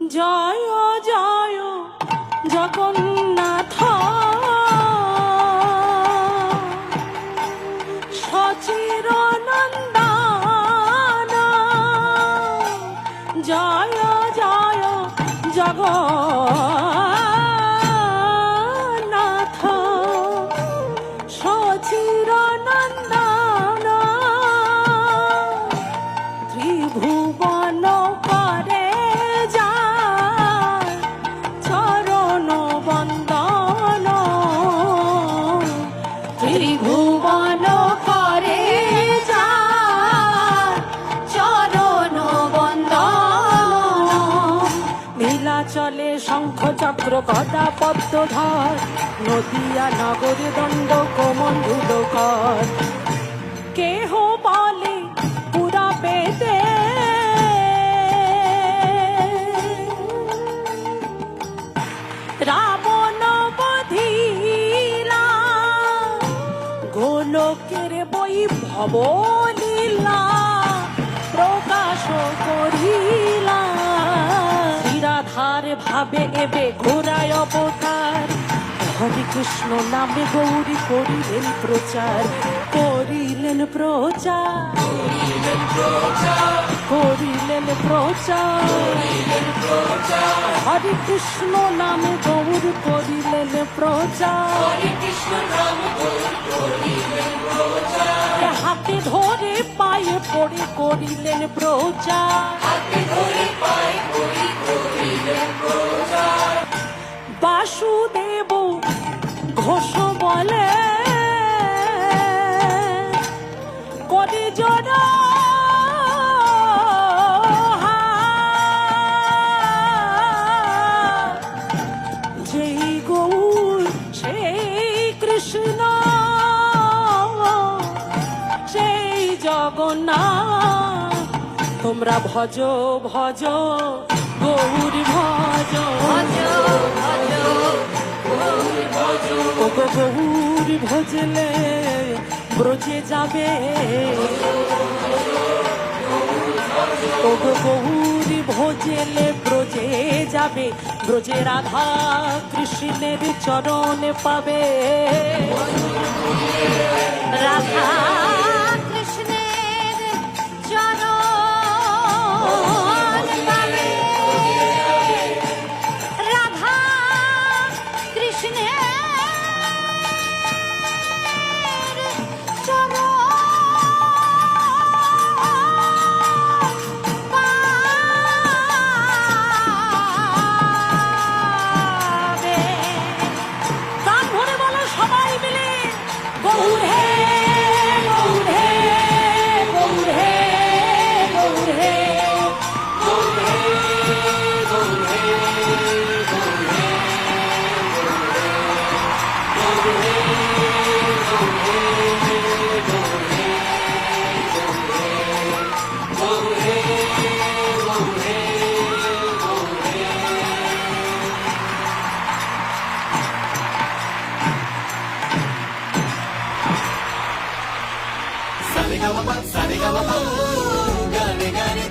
জয় জয় জগন্নাথ। সচির নন্দন জয় জয় জগন্নাথ চলে শঙ্খ চক্র গদা পদ্মধর, নদিয়া নগরে দণ্ড কোমল কর। কেহ বলে পুরা পেতে রাবণ বধিলা, গোলকের বই ভাবে এবে ঘোরায় অবতার। হরে কৃষ্ণ নামে গৌরী করিলেন প্রচার। করিলেন প্রচার। করিলেন প্রচার। হরে কৃষ্ণ নামে গৌর করিলেন প্রচার। হাতে ধরে পায়ে পড়ে করিলেন প্রচার। বাসুদেব জড়া তোমরা ভজ ভজ গৌর ভজ। ও গো গৌর ভজলে ব্রজে যাবে? গৌর ভোজেলে ব্রজে যাবে। ব্রজে রাধা কৃষ্ণের চরণ পাবে। রাধা কৃষ্ণের సరిగమ సరిగమ గని గని